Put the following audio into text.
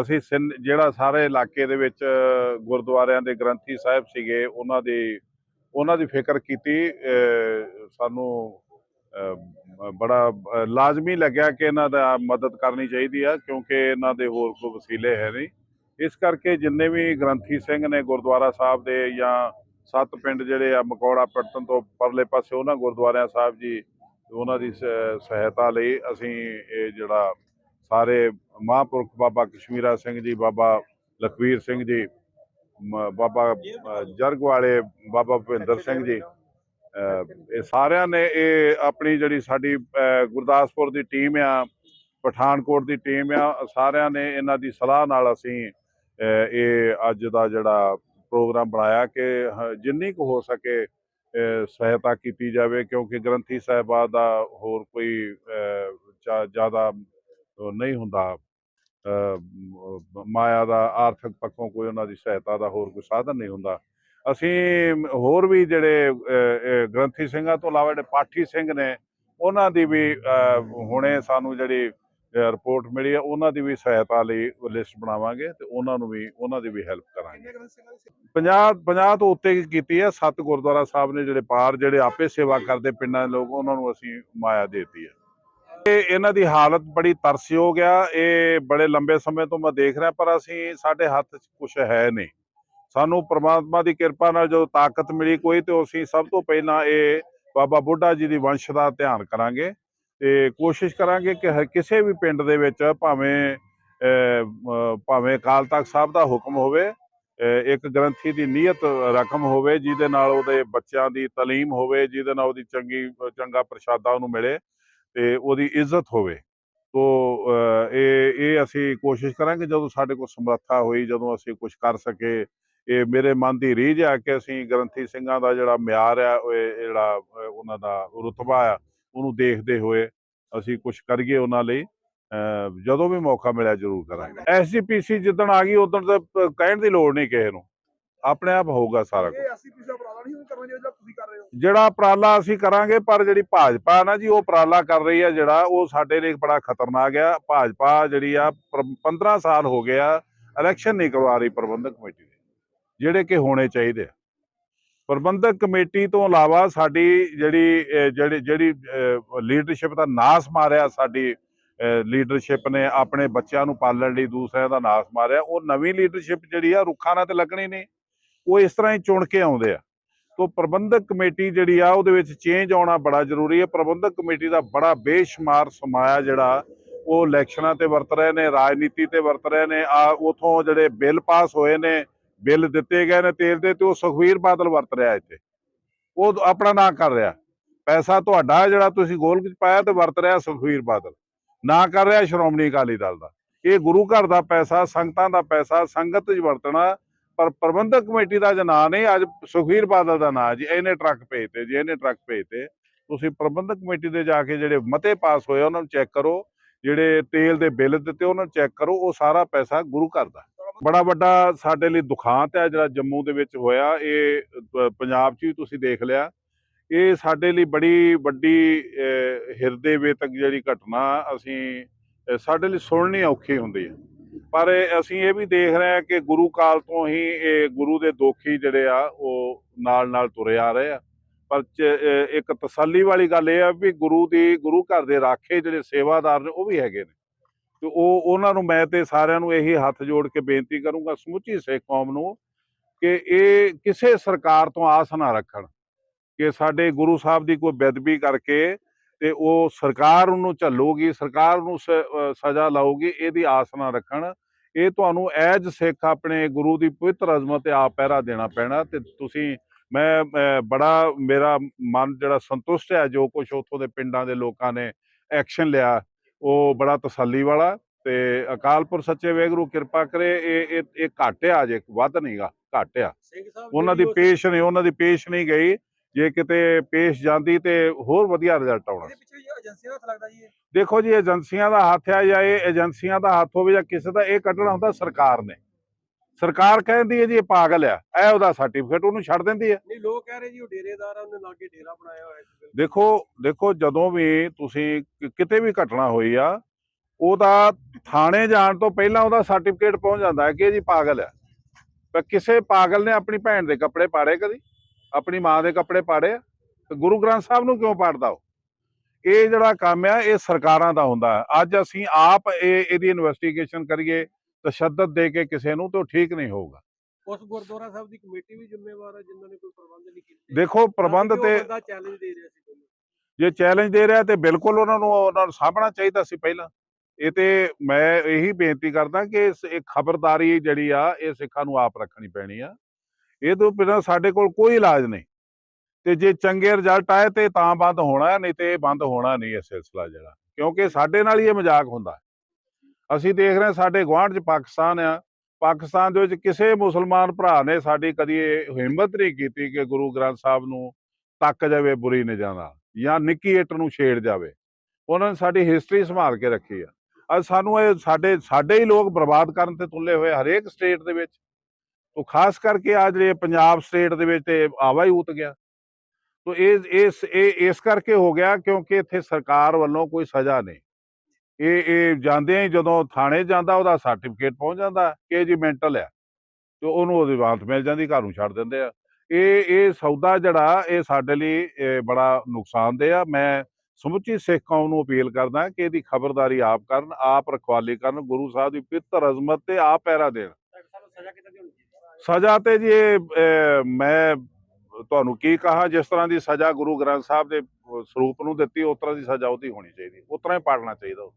ਅਸੀਂ ਸਿਨ- ਜਿਹੜਾ ਸਾਰੇ ਇਲਾਕੇ ਦੇ ਵਿੱਚ ਗੁਰਦੁਆਰਿਆਂ ਦੇ ਗ੍ਰੰਥੀ ਸਾਹਿਬ ਸੀਗੇ, ਉਹਨਾਂ ਦੀ ਉਹਨਾਂ ਦੀ ਫਿਕਰ ਕੀਤੀ ਸਾਨੂੰ ਬੜਾ ਲਾਜ਼ਮੀ ਲੱਗਿਆ ਕਿ ਇਹਨਾਂ ਦਾ ਮਦਦ ਕਰਨੀ ਚਾਹੀਦੀ ਆ, ਕਿਉਂਕਿ ਇਹਨਾਂ ਦੇ ਹੋਰ ਕੋਈ ਵਸੀਲੇ ਹੈ ਨਹੀਂ। ਇਸ ਕਰਕੇ ਜਿੰਨੇ ਵੀ ਗ੍ਰੰਥੀ ਸਿੰਘ ਨੇ ਗੁਰਦੁਆਰਾ ਸਾਹਿਬ ਦੇ ਜਾਂ ਸੱਤ ਪਿੰਡ ਜਿਹੜੇ ਆ, ਮਕੌੜਾ ਪੱਟਨ ਤੋਂ ਪਰਲੇ ਪਾਸੇ, ਉਹਨਾਂ ਗੁਰਦੁਆਰਿਆਂ ਸਾਹਿਬ ਜੀ, ਉਹਨਾਂ ਦੀ ਸ- ਸਹਾਇਤਾ ਲਈ ਅਸੀਂ ਇਹ ਜਿਹੜਾ ਸਾਰੇ ਮਹਾਂਪੁਰਖ ਬਾਬਾ ਕਸ਼ਮੀਰਾ ਸਿੰਘ ਜੀ, ਬਾਬਾ ਲਖਵੀਰ ਸਿੰਘ ਜੀ, ਮ- ਬਾਬਾ ਜਰਗ ਵਾਲੇ ਬਾਬਾ ਭੁਪਿੰਦਰ ਸਿੰਘ ਜੀ। ਇਹ ਸਾਰਿਆਂ ਨੇ ਇਹ ਆਪਣੀ ਜਿਹੜੀ ਸਾਡੀ ਗੁਰਦਾਸਪੁਰ ਦੀ ਟੀਮ ਆ, ਪਠਾਨਕੋਟ ਦੀ ਟੀਮ ਆ, ਸਾਰਿਆਂ ਨੇ ਇਹਨਾਂ ਦੀ ਸਲਾਹ ਨਾਲ ਅਸੀਂ ਇਹ ਅੱਜ ਦਾ ਜਿਹੜਾ ਪ੍ਰੋਗਰਾਮ ਬਣਾਇਆ ਕਿ ਜਿੰਨੀ ਕੁ ਹੋ ਸਕੇ ਸਹਾਇਤਾ ਕੀਤੀ ਜਾਵੇ, ਕਿਉਂਕਿ ਗ੍ਰੰਥੀ ਸਾਹਿਬਾ ਦਾ ਹੋਰ ਕੋਈ ਜ਼ਿਆਦਾ ਨਹੀਂ ਹੁੰਦਾ। ਮਾਇਆ ਦਾ ਆਰਥਿਕ ਪੱਖੋਂ ਕੋਈ ਉਹਨਾਂ ਦੀ ਸਹਾਇਤਾ ਦਾ ਹੋਰ ਕੋਈ ਸਾਧਨ ਨਹੀਂ ਹੁੰਦਾ। ਅਸੀਂ ਹੋਰ ਵੀ ਜਿਹੜੇ ਗ੍ਰੰਥੀ ਸਿੰਘਾਂ ਤੋਂ ਇਲਾਵਾ ਜਿਹੜੇ ਪਾਠੀ ਸਿੰਘ ਨੇ ਉਹਨਾਂ ਦੀ ਵੀ ਹੁਣੇ ਸਾਨੂੰ ਜਿਹੜੀ ਰਿਪੋਰਟ ਮਿਲੀ ਹੈ ਉਹਨਾਂ ਦੀ ਵੀ ਸਹਾਇਤਾ ਲਈ ਲਿਸਟ ਬਣਾਵਾਂਗੇ ਤੇ ਉਹਨਾਂ ਨੂੰ ਵੀ ਉਹਨਾਂ ਦੀ ਵੀ ਹੈਲਪ ਕਰਾਂਗੇ। 50 50 ਤੋਂ ਉੱਤੇ ਕੀਤੀ ਹੈ ਸੱਤ ਗੁਰਦੁਆਰਾ ਸਾਹਿਬ ਨੇ ਜਿਹੜੇ ਪਾਰ ਜਿਹੜੇ ਆਪੇ ਸੇਵਾ ਕਰਦੇ ਪਿੰਡਾਂ ਦੇ ਲੋਕ ਉਹਨਾਂ ਨੂੰ ਅਸੀਂ ਮਾਇਆ ਦੇਤੀ ਹੈ। ਇਹ ਇਹਨਾਂ ਦੀ ਹਾਲਤ ਬੜੀ ਤਰਸਯੋਗ ਆ। ਇਹ ਬੜੇ ਲੰਬੇ ਸਮੇਂ ਤੋਂ ਮੈਂ ਦੇਖ ਰਿਹਾ ਪਰ ਅਸੀਂ ਸਾਡੇ ਹੱਥ 'ਚ ਕੁਝ ਹੈ ਨਹੀਂ। ਸਾਨੂੰ ਪ੍ਰਮਾਤਮਾ ਦੀ ਕਿਰਪਾ ਨਾਲ ਜਦੋਂ ਤਾਕਤ ਮਿਲੀ ਕੋਈ ਤੇ ਅਸੀਂ ਸਭ ਤੋਂ ਪਹਿਲਾਂ ਇਹ ਬਾਬਾ ਬੁੱਢਾ ਜੀ ਦੀ ਵੰਸ਼ ਦਾ ਧਿਆਨ ਕਰਾਂਗੇ ਤੇ ਕੋਸ਼ਿਸ਼ ਕਰਾਂਗੇ ਕਿ ਕਿਸੇ ਵੀ ਪਿੰਡ ਦੇ ਵਿੱਚ ਭਾਵੇਂ ਅਹ, ਭਾਵੇਂ ਅਕਾਲ ਤਖਤ ਸਾਹਿਬ ਦਾ ਹੁਕਮ ਹੋਵੇ ਇੱਕ ਗ੍ਰੰਥੀ ਦੀ ਨੀਅਤ ਰਕਮ ਹੋਵੇ ਜਿਹਦੇ ਨਾਲ ਉਹਦੇ ਬੱਚਿਆਂ ਦੀ ਤਾਲੀਮ ਹੋਵੇ ਜਿਹਦੇ ਨਾਲ ਉਹਦੀ ਚੰਗੀ ਚੰਗਾ ਪ੍ਰਸ਼ਾਦਾ ਉਹਨੂੰ ਮਿਲੇ। ਤੇ ਉਹਦੀ ਇੱਜ਼ਤ ਹੋਵੇ। ਤੋ ਇਹ ਇਹ ਅਸੀਂ ਕੋਸ਼ਿਸ਼ ਕਰਾਂਗੇ ਜਦੋਂ ਸਾਡੇ ਕੋਲ ਸਮਰੱਥਾ ਹੋਈ ਜਦੋਂ ਅਸੀਂ ਕੁਝ ਕਰ ਸਕੇ। ਇਹ ਮੇਰੇ ਮਨ ਦੀ ਰੀਝ ਆ ਕਿ ਅਸੀਂ ਗ੍ਰੰਥੀ ਸਿੰਘਾਂ ਦਾ ਜਿਹੜਾ ਮਿਆਰ ਆ ਉਹ ਜਿਹੜਾ ਉਹਨਾਂ ਦਾ ਰੁਤਬਾ ਆ ਉਹਨੂੰ ਦੇਖਦੇ ਹੋਏ ਅਸੀਂ ਕੁਝ ਕਰੀਏ ਉਹਨਾਂ ਲਈ। ਅਹ, ਜਦੋਂ ਵੀ ਮੌਕਾ ਮਿਲਿਆ ਜ਼ਰੂਰ ਕਰਾਂਗੇ। ਐਸਜੀਪੀਸੀ ਜਿੱਦਣ ਆ ਗਈ ਉਦੋਂ ਤਾਂ ਕਹਿਣ ਦੀ ਲੋੜ ਨਹੀਂ ਕਿਸੇ ਨੂੰ। ਆਪਣੇ ਆਪ ਹੋਊਗਾ ਸਾਰਾ ਕੁਝ ਇਹ ਅਸੀਂ ਉਪਰਾਲਾ ਨਹੀਂ ਕਰਨਾ ਜਿਹੜਾ ਤੁਸੀਂ ਜਿਹੜਾ ਉਪਰਾਲਾ ਅਸੀਂ ਕਰਾਂਗੇ, ਪਰ ਜਿਹੜੀ ਭਾਜਪਾ ਨਾ ਜੀ, ਉਹ ਉਪਰਾਲਾ ਕਰ ਰਹੀ ਆ ਜਿਹੜਾ, ਉਹ ਸਾਡੇ ਲਈ ਬੜਾ ਖਤਰਨਾਕ ਆ। ਭਾਜਪਾ ਜਿਹੜੀ ਆ, ਪਰ- 15 ਸਾਲ ਹੋ ਗਿਆ ਇਲੈਕਸ਼ਨ ਨਹੀਂ ਕਰਵਾ ਰਹੀ ਪ੍ਰਬੰਧਕ ਕਮੇਟੀ ਦੇ, ਜਿਹੜੇ ਕਿ ਹੋਣੇ ਚਾਹੀਦੇ ਆ। ਪ੍ਰਬੰਧਕ ਕਮੇਟੀ ਤੋਂ ਇਲਾਵਾ ਸਾਡੀ ਜਿਹੜੀ ਜਿਹੜੀ ਜਿਹੜੀ ਲੀਡਰਸ਼ਿਪ ਦਾ ਨਾਸ ਮਾਰਿਆ ਸਾਡੀ ਲੀਡਰਸ਼ਿਪ ਨੇ ਆਪਣੇ ਬੱਚਿਆਂ ਨੂੰ ਪਾਲਣ ਲਈ ਦੂਸਰਿਆਂ ਦਾ ਨਾਸ ਮਾਰਿਆ, ਉਹ ਨਵੀਂ ਲੀਡਰਸ਼ਿਪ ਜਿਹੜੀ ਆ, ਰੁੱਖਾਂ ਨਾਲ ਤੇ ਲੱਗਣੀ ਨਹੀਂ, ਉਹ ਇਸ ਤਰ੍ਹਾਂ ਹੀ ਚੁਣ ਕੇ ਆਉਂਦੇ ਆ। ਤੋ ਪ੍ਰਬੰਧਕ ਕਮੇਟੀ ਜਿਹੜੀ ਆ, ਉਹਦੇ ਵਿੱਚ ਚੇਂਜ ਆਉਣਾ ਬੜਾ ਜ਼ਰੂਰੀ ਹੈ। ਪ੍ਰਬੰਧਕ ਕਮੇਟੀ ਦਾ ਬੜਾ ਬੇਸ਼ੁਮਾਰ ਸਮਾਇਆ ਜਿਹੜਾ, ਉਹ ਇਲੈਕਸ਼ਨਾਂ ਤੇ ਵਰਤ ਰਹੇ ਨੇ, ਰਾਜਨੀਤੀ ਤੇ ਵਰਤ ਰਹੇ ਨੇ। ਆ, ਉਥੋਂ ਜਿਹੜੇ ਬਿੱਲ ਪਾਸ ਹੋਏ ਨੇ, ਬਿੱਲ ਦਿੱਤੇ ਗਏ ਨੇ ਤੇਲ ਦੇ, ਤੇ ਉਹ ਸੁਖਵੀਰ ਬਾਦਲ ਵਰਤ ਰਿਹਾ ਇੱਥੇ। ਉਹ ਆਪਣਾ ਨਾਂ ਕਰ ਰਿਹਾ। ਪੈਸਾ ਤੁਹਾਡਾ ਜਿਹੜਾ ਤੁਸੀਂ ਗੋਲਕ ਚ ਪਾਇਆ ਤੇ ਵਰਤ ਰਿਹਾ ਸੁਖਵੀਰ ਬਾਦਲ। ਨਾ ਕਰ ਰਿਹਾ ਸ਼੍ਰੋਮਣੀ ਅਕਾਲੀ ਦਲ ਦਾ। ਇਹ ਗੁਰੂ ਘਰ ਦਾ ਪੈਸਾ, ਸੰਗਤਾਂ ਦਾ ਪੈਸਾ, ਸੰਗਤ 'ਚ ਵਰਤਣਾ ਪਰ ਪ੍ਰਬੰਧਕ ਕਮੇਟੀ ਦਾ ਜੇ ਨਾਂ ਨਹੀਂ ਅੱਜ ਸੁਖਵੀਰ ਬਾਦਲ ਦਾ ਨਾਂ ਜੀ ਇਹਨੇ ਟਰੱਕ ਭੇਜਤੇ ਜੀ ਇਹਨੇ ਟਰੱਕ ਭੇਜਤੇ। ਤੁਸੀਂ ਪ੍ਰਬੰਧਕ ਕਮੇਟੀ ਦੇ ਜਾ ਕੇ ਜਿਹੜੇ ਮਤੇ ਪਾਸ ਹੋਏ ਉਹਨਾਂ ਨੂੰ ਚੈੱਕ ਕਰੋ ਜਿਹੜੇ ਤੇਲ ਦੇ ਬਿੱਲ ਦਿੱਤੇ ਉਹਨਾਂ ਨੂੰ ਚੈੱਕ ਕਰੋ ਉਹ ਸਾਰਾ ਪੈਸਾ ਗੁਰੂ ਘਰ ਦਾ। ਬੜਾ ਵੱਡਾ ਸਾਡੇ ਲਈ ਦੁਖਾਂਤ ਹੈ ਜਿਹੜਾ ਜੰਮੂ ਦੇ ਵਿੱਚ ਹੋਇਆ ਇਹ ਪੰਜਾਬ 'ਚ ਵੀ ਤੁਸੀਂ ਦੇਖ ਲਿਆ। ਇਹ ਸਾਡੇ ਲਈ ਬੜੀ ਵੱਡੀ ਅ, ਹਿਰਦੇ ਵੇਤਕ ਜਿਹੜੀ ਘਟਨਾ ਅਸੀਂ ਸਾਡੇ ਲਈ ਸੁਣਨੀ ਔਖੀ ਹੁੰਦੀ ਹੈ। ਪਰ ਅਸੀਂ ਇਹ ਵੀ ਦੇਖ ਰਹੇ ਹਾਂ ਕਿ ਗੁਰੂ ਕਾਲ ਤੋਂ ਹੀ ਇਹ ਗੁਰੂ ਦੇ ਦੋਖੀ ਜਿਹੜੇ ਆ, ਉਹ ਨਾਲ ਨਾਲ ਤੁਰੇ ਆ ਰਹੇ ਆ। ਪਰ ਚ- ਇੱਕ ਤਸੱਲੀ ਵਾਲੀ ਗੱਲ ਇਹ ਆ ਵੀ ਗੁਰੂ ਦੀ, ਗੁਰੂ ਘਰ ਦੇ ਰਾਖੇ ਜਿਹੜੇ ਸੇਵਾਦਾਰ ਨੇ, ਉਹ ਵੀ ਹੈਗੇ ਨੇ। ਤੇ ਉਹ, ਉਹਨਾਂ ਨੂੰ ਮੈਂ ਤੇ ਸਾਰਿਆਂ ਨੂੰ ਇਹੀ ਹੱਥ ਜੋੜ ਕੇ ਬੇਨਤੀ ਕਰੂੰਗਾ, ਸਮੁੱਚੀ ਸਿੱਖ ਕੌਮ ਨੂੰ, ਕਿ ਇਹ ਕਿਸੇ ਸਰਕਾਰ ਤੋਂ ਆਸ ਨਾ ਰੱਖਣ, ਕਿ ਸਾਡੇ ਗੁਰੂ ਸਾਹਿਬ ਦੀ ਕੋਈ ਬੇਦਬੀ ਕਰਕੇ ਤੇ ਉਹ ਸਰਕਾਰ ਉਹਨੂੰ ਝੱਲੂਗੀ, ਸਰਕਾਰ ਨੂੰ ਸ- ਸਜ਼ਾ ਲਾਊਗੀ, ਇਹਦੀ ਆਸ ਨਾ ਰੱਖਣ। ਇਹ ਤੁਹਾਨੂੰ ਐਜ ਸਿੱਖ ਆਪਣੇ ਗੁਰੂ ਦੀ ਪਵਿੱਤਰ ਅਜ਼ਮਤ ਤੇ ਆਪ ਪਹਿਰਾ ਦੇਣਾ ਪੈਣਾ ਤੇ ਤੁਸੀਂ ਮੈਂ ਬੜਾ ਮੇਰਾ ਮਨ ਜਿਹੜਾ ਸੰਤੁਸ਼ਟ ਹੈ ਜੋ ਕੁਝ ਉੱਥੋਂ ਦੇ ਪਿੰਡਾਂ ਦੇ ਲੋਕਾਂ ਨੇ ਐਕਸ਼ਨ ਲਿਆ ਉਹ ਬੜਾ ਤਸੱਲੀ ਵਾਲਾ ਤੇ ਅਕਾਲਪੁਰ ਸੱਚੇ ਵੇਗਰੂ ਕਿਰਪਾ ਕਰੇ ਇਹ ਇਹ ਇਹ ਘੱਟ ਆ ਜੇ ਵੱਧ ਨਹੀਂਗਾ ਘੱਟ ਆ ਸਿੰਘ ਸਾਹਿਬ ਉਹਨਾਂ ਦੀ ਪੇਸ਼ ਨਹੀਂ ਉਹਨਾਂ ਦੀ ਪੇਸ਼ ਨਹੀਂ ਗਈ। ਜੇ ਕਿਤੇ ਪੇਸ਼ ਜਾਂਦੀ ਤੇ ਹੋਰ ਵਧੀਆ ਰਿਜ਼ਲਟ ਆਉਣਾ ਇਹਦੇ ਪਿੱਛੇ ਜੀ ਏਜੰਸੀਆਂ ਦਾ ਹੱਥ ਲੱਗਦਾ ਜੀ ਇਹ? ਦੇਖੋ ਜੀ ਏਜੰਸੀਆਂ ਦਾ ਹੱਥ ਆ ਜਾਂ ਇਹ ਏਜੰਸੀਆਂ ਦਾ ਹੱਥ ਹੋਵੇ ਜਾਂ ਕਿਸੇ ਦਾ ਇਹ ਕੱਢਣਾ ਹੁੰਦਾ ਸਰਕਾਰ ਨੇ। ਸਰਕਾਰ ਕਹਿੰਦੀ ਹੈ ਜੀ ਇਹ ਪਾਗਲ ਆ ਇਹ ਉਹਦਾ ਸਰਟੀਫਿਕੇਟ ਉਹਨੂੰ ਛੱਡ ਦਿੰਦੀ ਹੈ। ਨਹੀਂ ਲੋਕ ਕਹਿ ਰਹੇ ਜੀ ਉਹ ਡੇਰੇਦਾਰ ਆ ਉਹਨੇ ਲਾਗੇ ਡੇਰਾ ਬਣਾਇਆ ਹੋਇਆ ਸੀ ਦੇਖੋ ਦੇਖੋ ਜਦੋਂ ਵੀ ਤੁਸੀਂ ਕਿਤੇ ਵੀ ਘਟਨਾ ਹੋਈ ਆ ਉਹਦਾ ਥਾਣੇ ਜਾਣ ਤੋਂ ਪਹਿਲਾਂ ਉਹਦਾ ਸਰਟੀਫਿਕੇਟ ਪਹੁੰਚ ਜਾਂਦਾ ਹੈ ਕਿ ਇਹ ਜੀ ਪਾਗਲ ਹੈ ਪਰ ਕਿਸੇ ਪਾਗਲ ਨੇ ਆਪਣੀ ਭੈਣ ਦੇ ਕੱਪੜੇ ਪਾੜੇ ਕਦੀ? ਆਪਣੀ ਮਾਂ ਦੇ ਕੱਪੜੇ ਪਾੜੇ? ਤੇ ਗੁਰੂ ਗ੍ਰੰਥ ਸਾਹਿਬ ਨੂੰ ਕਿਉਂ ਪਾੜਦਾ ਉਹ? ਇਹ ਜਿਹੜਾ ਕੰਮ ਆ ਇਹ ਸਰਕਾਰਾਂ ਦਾ ਹੁੰਦਾ ਹੈ ਅੱਜ ਅਸੀਂ ਆਪ ਇਹ ਇਹਦੀ ਇਨਵੈਸਟੀਗੇਸ਼ਨ ਕਰੀਏ ਤਸ਼ੱਦਦ ਦੇ ਕੇ ਕਿਸੇ ਨੂੰ ਤਾਂ ਠੀਕ ਨਹੀਂ ਹੋਊਗਾ। ਉਸ ਗੁਰਦੁਆਰਾ ਸਾਹਿਬ ਦੀ ਕਮੇਟੀ ਵੀ ਜ਼ਿੰਮੇਵਾਰ ਹੈ ਜਿਨ੍ਹਾਂ ਨੇ ਕੋਈ ਪ੍ਰਬੰਧ ਨਹੀਂ ਕੀਤੇ। ਦੇਖੋ ਪ੍ਰਬੰਧ ਤੇ ਚੈਲੰਜ ਦੇ ਰਿਹਾ ਸੀ ਜੇ ਚੈਲੰਜ ਦੇ ਰਿਹਾ ਤੇ ਬਿਲਕੁਲ ਉਹਨਾਂ ਨੂੰ ਉਹਨਾਂ ਨੂੰ ਸਾਂਭਣਾ ਚਾਹੀਦਾ ਸੀ ਪਹਿਲਾਂ। ਇਹ ਤੇ ਮੈਂ ਇਹੀ ਬੇਨਤੀ ਕਰਦਾ ਕਿ ਇਹ ਖਬਰਦਾਰੀ ਜਿਹੜੀ ਆ ਇਹ ਸਿੱਖਾਂ ਨੂੰ ਆਪ ਰੱਖਣੀ ਪੈਣੀ ਆ। ਇਹ ਤੋਂ ਬਿਨਾਂ ਸਾਡੇ ਕੋਲ ਕੋਈ ਇਲਾਜ ਨਹੀਂ। ਤੇ ਜੇ ਚੰਗੇ ਰਿਜ਼ਲਟ ਆਏ ਤੇ ਤਾਂ ਬੰਦ ਹੋਣਾ ਨਹੀਂ ਤੇ ਇਹ ਬੰਦ ਹੋਣਾ ਨਹੀਂ ਇਹ ਸਿਲਸਿਲਾ ਜਿਹੜਾ। ਕਿਉਂਕਿ ਸਾਡੇ ਨਾਲ ਹੀ ਇਹ ਮਜ਼ਾਕ ਹੁੰਦਾ ਅਸੀਂ ਦੇਖ ਰਹੇ ਸਾਡੇ ਗੁਆਂਢ 'ਚ ਪਾਕਿਸਤਾਨ ਆ। ਪਾਕਿਸਤਾਨ ਦੇ ਵਿੱਚ ਕਿਸੇ ਮੁਸਲਮਾਨ ਭਰਾ ਨੇ ਸਾਡੀ ਕਦੀ ਇਹ ਹਿੰਮਤ ਨਹੀਂ ਕੀਤੀ ਕਿ ਗੁਰੂ ਗ੍ਰੰਥ ਸਾਹਿਬ ਨੂੰ ਤੱਕ ਜਾਵੇ ਬੁਰੀ ਨਿਗਾਹ ਨਾਲ ਜਾਂ ਨਿੱਕੀ ਇੱਟ ਨੂੰ ਛੇੜ ਜਾਵੇ। ਉਹਨਾਂ ਨੇ ਸਾਡੀ ਹਿਸਟਰੀ ਸੰਭਾਲ ਕੇ ਰੱਖੀ ਆ। ਅੱਜ ਸਾਨੂੰ ਇਹ ਸਾਡੇ ਸਾਡੇ ਹੀ ਲੋਕ ਬਰਬਾਦ ਕਰਨ ਤੇ ਤੁੱਲੇ ਹੋਏ ਹਰੇਕ ਸਟੇਟ ਦੇ ਵਿੱਚ। ਉਹ ਖਾਸ ਕਰਕੇ ਆ ਜਿਹੜੇ ਪੰਜਾਬ ਸਟੇਟ ਦੇ ਵਿੱਚ ਤੇ ਆਵਾ ਹੀ ਉਤ ਗਿਆ। ਤੋ ਇਹ ਇਸ ਇਹ, ਇਸ ਕਰਕੇ ਹੋ ਗਿਆ ਕਿਉਂਕਿ ਇੱਥੇ ਸਰਕਾਰ ਵੱਲੋਂ ਕੋਈ ਸਜ਼ਾ ਨਹੀਂ। ਇਹ ਇਹ ਜਾਂਦੇ ਹੀ ਜਦੋਂ ਥਾਣੇ ਜਾਂਦਾ ਉਹਦਾ ਸਰਟੀਫਿਕੇਟ ਪਹੁੰਚ ਜਾਂਦਾ ਕਿ ਇਹ ਜੀ ਮੈਂਟਲ ਆ। ਤੇ ਉਹਨੂੰ ਉਹਦੀ ਵਾਂਤ ਮਿਲ ਜਾਂਦੀ, ਘਰ ਨੂੰ ਛੱਡ ਦਿੰਦੇ ਆ। ਇਹ ਇਹ ਸੌਦਾ ਜਿਹੜਾ ਇਹ ਸਾਡੇ ਲਈ ਇਹ ਬੜਾ ਨੁਕਸਾਨਦੇਹ ਆ। ਮੈਂ ਸਮੁੱਚੀ ਸਿੱਖ ਕੌਮ ਨੂੰ ਅਪੀਲ ਕਰਦਾ ਕਿ ਇਹਦੀ ਖਬਰਦਾਰੀ ਆਪ ਕਰਨ, ਆਪ ਰਖਵਾਲੀ ਕਰਨ, ਗੁਰੂ ਸਾਹਿਬ ਦੀ ਪਿੱਤਰ ਅਜ਼ਮਤ ਤੇ ਆਪ ਪਹਿਰਾ ਦੇਣ ਸਾਨੂੰ ਸਜ਼ਾ ਕਿੱਦਾਂ ਦੀ ਹੋਣੀ ਚਾਹੀਦੀ ਸਜ਼ਾ ਤੇ ਜੀ ਅਹ, ਮੈਂ ਤੁਹਾਨੂੰ ਕੀ ਕਹਾ ਜਿਸ ਤਰ੍ਹਾਂ ਦੀ ਸਜ਼ਾ ਗੁਰੂ ਗ੍ਰੰਥ ਸਾਹਿਬ ਦੇ ਸਰੂਪ ਨੂੰ ਦਿੱਤੀ ਉਸ ਤਰ੍ਹਾਂ ਦੀ ਸਜ਼ਾ ਉਹਦੀ ਹੋਣੀ ਚਾਹੀਦੀ ਉਸ ਤਰ੍ਹਾਂ ਹੀ ਪਾਲਣਾ ਚਾਹੀਦਾ ਉਹ।